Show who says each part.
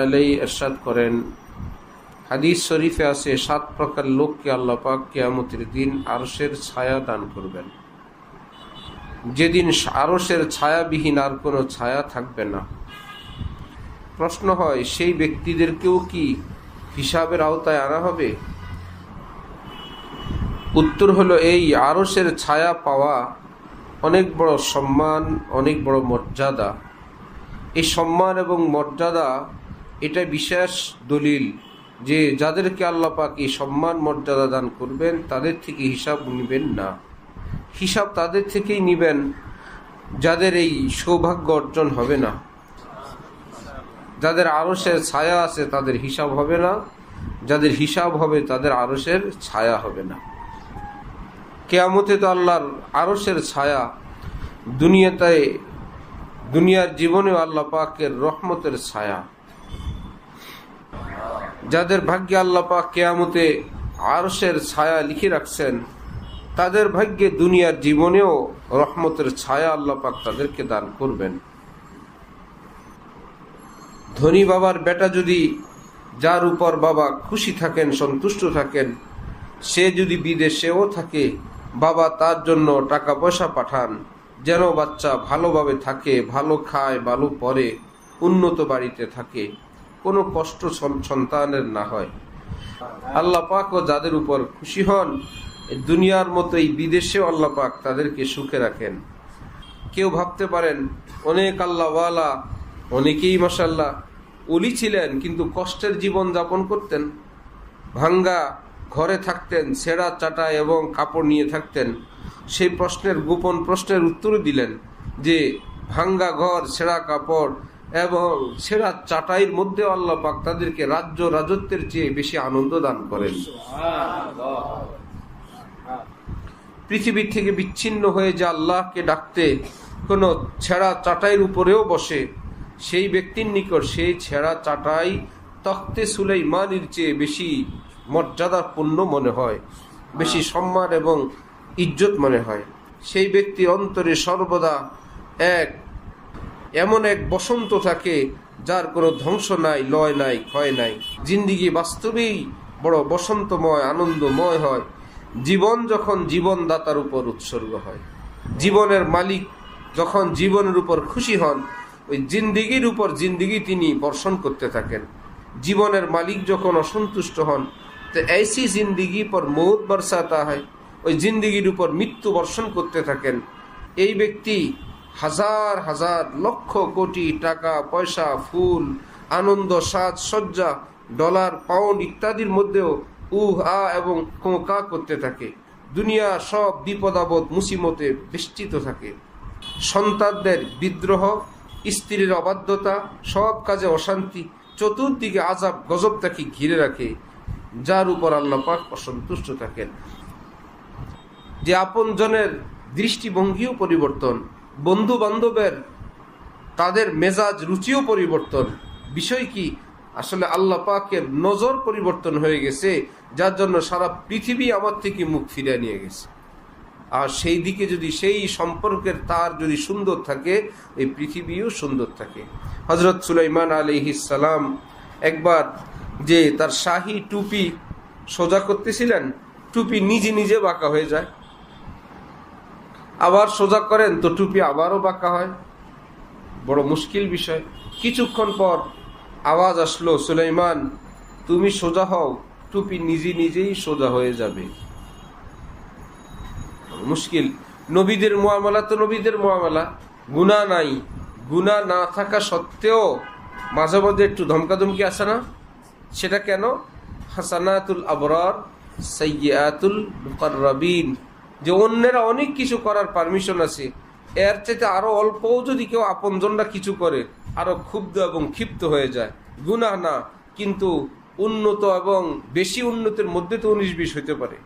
Speaker 1: আলাই এরশাদ করেন। হাদিস শরীফে আছে, সাত প্রকার লোককে আল্লাহ কেয়ামতের দিন ছায়া দান করবেন। যেদিন ছায়াবিহীন আর কোনো ছায়া থাকবে না। প্রশ্ন হয়, সেই ব্যক্তিদেরকেও কি হিসাবের আওতায় আনা হবে? উত্তর হলো, এই আরশের ছায়া পাওয়া অনেক বড় সম্মান, অনেক বড় মর্যাদা। এই সম্মান এবং মর্যাদা এটা বিশেষ দলিল যে যাদেরকে আল্লাহ পাক এই সম্মান, মর্যাদা দান করবেন, তাদের থেকে হিসাব নেবেন না। হিসাব তাদের থেকেই নেবেন, যাদের এই সৌভাগ্য অর্জন হবে না। যাদের আরসের ছায়া আছে তাদের হিসাব হবে না, যাদের হিসাব হবে তাদের আরসের ছায়া হবে না। কেয়ামতে তো আল্লাহর আরসের ছায়া দুনিয়াতে দুনিয়ার জীবনে আল্লাহ পাকের রহমতের ছায়া। যাদের ভাগ্যে আল্লাহ পাক কেয়ামতে আরশের ছায়া লিখে রাখছেন, তাদের ভাগ্যে দুনিয়ার জীবনেও রহমতের ছায়া আল্লাহ পাক তাদেরকে দান করবেন। ধনী বাবার বেটা যদি যার উপর বাবা খুশি থাকেন, সন্তুষ্ট থাকেন, সে যদি বিদেশেও থাকে, বাবা তার জন্য টাকা পয়সা পাঠান যেন বাচ্চা ভালোভাবে থাকে, ভালো খায়, ভালো পরে উন্নত বাড়িতে থাকে, কোনো কষ্ট সন্তানের না হয়। আল্লাহ পাকও যাদের উপর খুশি হন দুনিয়ার মতো এই বিদেশেও আল্লাহ পাক তাদেরকে সুখে রাখেন। কেউ ভাবতে পারেন, অনেক আল্লাহওয়ালা, অনেকেই মাসাল্লাহ অলি ছিলেন, কিন্তু কষ্টের জীবন যাপন করতেন। ভাঙ্গা ঘরে থাকতেন ছেঁড়া চাটা এবং কাপড় নিয়ে থাকতেন। সেই প্রশ্নের গোপন প্রশ্নের উত্তর দিলেন যে, ভাঙ্গা ঘর, সেরা কাপড় এবং সেরা চাটাইয়ের মধ্যে আল্লাহ পাক তাদেরকে রাজ্য রাজত্বের চেয়ে বেশি আনন্দ দান করেন। পৃথিবীর থেকে বিচ্ছিন্ন হয়ে যে আল্লাহকে ডাকতে কোনো ছেঁড়া চাটাইয়ের উপরেও বসে, সেই ব্যক্তির নিকট সেই ছেঁড়া চাটাই তখতে সুলাইমানির চেয়ে বেশি মর্যাদাপূর্ণ মনে হয়, বেশি সম্মান এবং ইজ্জত মনে হয়। সেই ব্যক্তি অন্তরে সর্বদা এক, এমন এক বসন্ত থাকে যার কোনো ধ্বংস নাই, লয় নাই, ক্ষয় নাই। জিন্দিগি বাস্তবেই বড় বসন্তময়, আনন্দময় হয়। জীবন যখন জীবনদাতার উপর উৎসর্গ হয়। জীবনের মালিক যখন জীবনের উপর খুশি হন, ওই জিন্দিগির উপর জিন্দিগি তিনি বর্ষণ করতে থাকেন। জীবনের মালিক যখন অসন্তুষ্ট হন তো ऐसी জিন্দিগি পর মৌত বর্ষাতা হয়। ওই জিন্দিগির উপর মৃত্যু বর্ষণ করতে থাকেন। এই ব্যক্তি হাজার হাজার, লক্ষ কোটি টাকা, পয়সা, ফুল, আনন্দ সাজ সজ্জা ডলার, পাউন্ড ইত্যাদির মধ্যেও উহ আ এবং কোঁকা করতে থাকে। দুনিয়া সব বিপদাবদ মুসিমতে বেষ্টিত থাকে। সন্তানদের বিদ্রোহ, স্ত্রীর অবাধ্যতা, সব কাজে অশান্তি, চতুর্দিকে আজাব গজব তাকে ঘিরে রাখে। যার উপর আল্লাহ পাক অসন্তুষ্ট থাকেন। যে আপনজনের দৃষ্টিভঙ্গিও পরিবর্তন বন্ধু বান্ধবের তাদের মেজাজ রুচিও পরিবর্তন। বিষয় কি? আসলে আল্লাহ পাকের নজর পরিবর্তন হয়ে গেছে, যার জন্য সারা পৃথিবী আমার থেকে মুখ ফিরে নিয়ে গেছে। আর সেই দিকে যদি সেই সম্পর্কের তার যদি সুন্দর থাকে, এই পৃথিবীও সুন্দর থাকে। হজরত সুলাইমান আলি সালাম একবার যে তার শাহী টুপি সোজা করতেছিলেন, টুপি নিজে নিজে বাঁকা হয়ে যায়। আবার সোজা করেন, তো টুপি আবারও বাঁকা হয়। বড় মুশকিল বিষয়। কিছুক্ষণ পর আওয়াজ আসলো, সুলাইমান, তুমি সোজা হও, টুপি নিজে নিজেই সোজা হয়ে যাবে। মুশকিল। নবীদের মোয়ামলা তো নবীদের মোয়ামলা। গুণা নাই। গুণা না থাকা সত্ত্বেও মাঝে মধ্যে একটু ধমকাধমকি আসে না? সেটা কেন? হাসানাতুল আবরার সৈয়াতুল মুকরবিন যে অন্যেরা অনেক কিছু করার পারমিশন আছে, এর চাইতে আরও অল্পও যদি কেউ আপনজনরা কিছু করে, আরও ক্ষুব্ধ এবং ক্ষিপ্ত হয়ে যায়। গুনাহ না, কিন্তু উন্নত এবং বেশি উন্নতির মধ্যে তো উনিশ বিশ হইতে পারে।